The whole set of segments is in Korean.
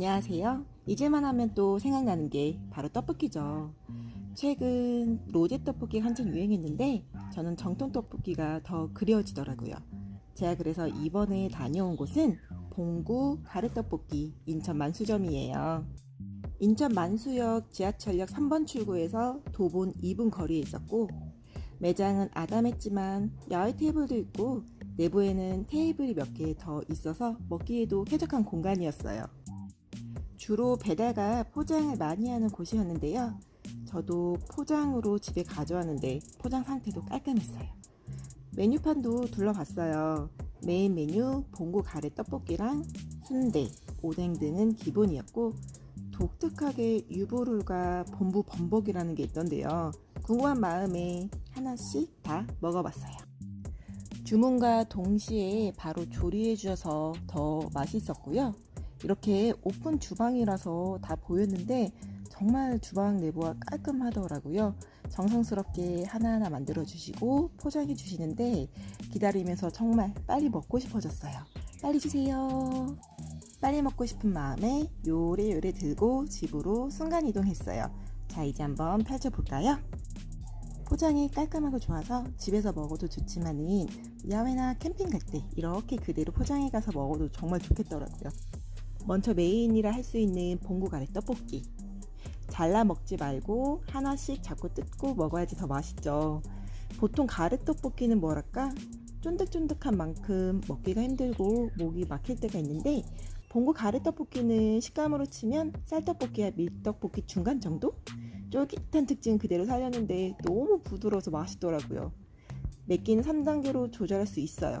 안녕하세요. 이제만 하면 또 생각나는 게 바로 떡볶이죠. 최근 로제 떡볶이 한창 유행했는데 저는 정통 떡볶이가 더 그리워지더라고요. 제가 그래서 이번에 다녀온 곳은 봉구 가래떡볶이 인천 만수점이에요. 인천 만수역 지하철역 3번 출구에서 도본 2분 거리에 있었고 매장은 아담했지만 야외 테이블도 있고 내부에는 테이블이 몇 개 더 있어서 먹기에도 쾌적한 공간이었어요. 주로 배달과 포장을 많이 하는 곳이었는데요. 저도 포장으로 집에 가져왔는데 포장 상태도 깔끔했어요. 메뉴판도 둘러봤어요. 메인 메뉴 봉고 가래 떡볶이랑 순대, 오뎅 등은 기본이었고 독특하게 유부룰과 본부 범벅이라는 게 있던데요. 궁금한 마음에 하나씩 다 먹어봤어요. 주문과 동시에 바로 조리해 주셔서 더 맛있었고요. 이렇게 오픈 주방이라서 다 보였는데 정말 주방 내부가 깔끔하더라고요. 정성스럽게 하나하나 만들어 주시고 포장해 주시는데 기다리면서 정말 빨리 먹고 싶어졌어요. 빨리 주세요. 빨리 먹고 싶은 마음에 요래요래 들고 집으로 순간 이동했어요. 자, 이제 한번 펼쳐볼까요? 포장이 깔끔하고 좋아서 집에서 먹어도 좋지만은 야외나 캠핑 갈 때 이렇게 그대로 포장해 가서 먹어도 정말 좋겠더라고요. 먼저 메인이라 할 수 있는 봉구 가래 떡볶이. 잘라 먹지 말고 하나씩 잡고 뜯고 먹어야지 더 맛있죠. 보통 가래 떡볶이는 뭐랄까 쫀득쫀득한 만큼 먹기가 힘들고 목이 막힐 때가 있는데 봉구 가래 떡볶이는 식감으로 치면 쌀떡볶이와 밀떡볶이 중간 정도? 쫄깃한 특징 그대로 살렸는데 너무 부드러워서 맛있더라고요. 맵기는 3단계로 조절할 수 있어요.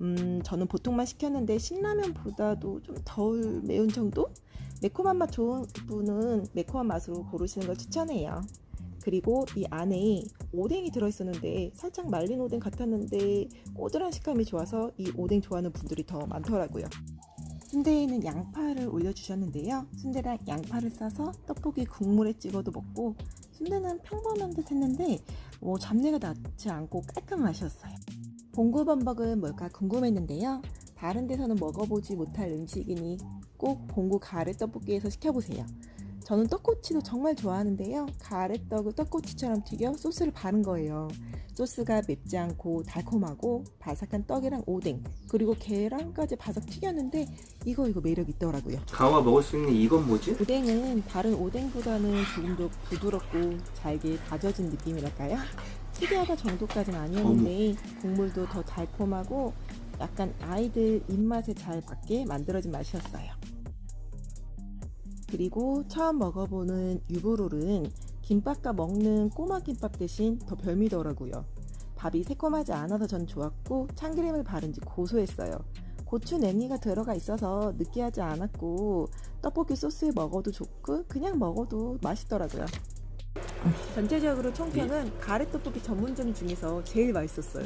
음, 저는 보통만 시켰는데 신라면보다도 좀 덜 매운 정도? 매콤한 맛 좋은 분은 매콤한 맛으로 고르시는 걸 추천해요. 그리고 이 안에 오뎅이 들어있었는데 살짝 말린 오뎅 같았는데 꼬들한 식감이 좋아서 이 오뎅 좋아하는 분들이 더 많더라고요. 순대에는 양파를 올려주셨는데요. 순대랑 양파를 싸서 떡볶이 국물에 찍어도 먹고 순대는 평범한 듯 했는데 뭐 잡내가 나지 않고 깔끔한 맛이었어요. 봉구범벅은 뭘까 궁금했는데요. 다른 데서는 먹어보지 못할 음식이니 꼭 봉구 가래 떡볶이에서 시켜보세요. 저는 떡꼬치도 정말 좋아하는데요. 가래떡을 떡꼬치처럼 튀겨 소스를 바른 거예요. 소스가 맵지 않고 달콤하고 바삭한 떡이랑 오뎅 그리고 계란까지 바삭 튀겼는데 이거 이거 매력 있더라고요. 강화 먹을 수 있는 이건 뭐지? 오뎅은 다른 오뎅보다는 조금 더 부드럽고 잘게 다져진 느낌이랄까요? 특이하다 정도까지는 아니었는데 국물도 더 달콤하고 약간 아이들 입맛에 잘 맞게 만들어진 맛이었어요. 그리고 처음 먹어보는 유부롤은 김밥과 먹는 꼬마 김밥 대신 더 별미더라고요. 밥이 새콤하지 않아서 전 좋았고 참기름을 바른 지 고소했어요. 고추 냄비가 들어가 있어서 느끼하지 않았고 떡볶이 소스에 먹어도 좋고 그냥 먹어도 맛있더라고요. 전체적으로 총평은 가래 떡볶이 전문점 중에서 제일 맛있었어요.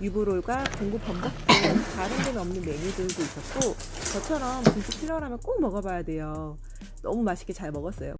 유부롤과 공구 범벅 등 다른 데는 없는 메뉴들도 있었고 저처럼 분식 필요하면 꼭 먹어봐야 돼요. 너무 맛있게 잘 먹었어요.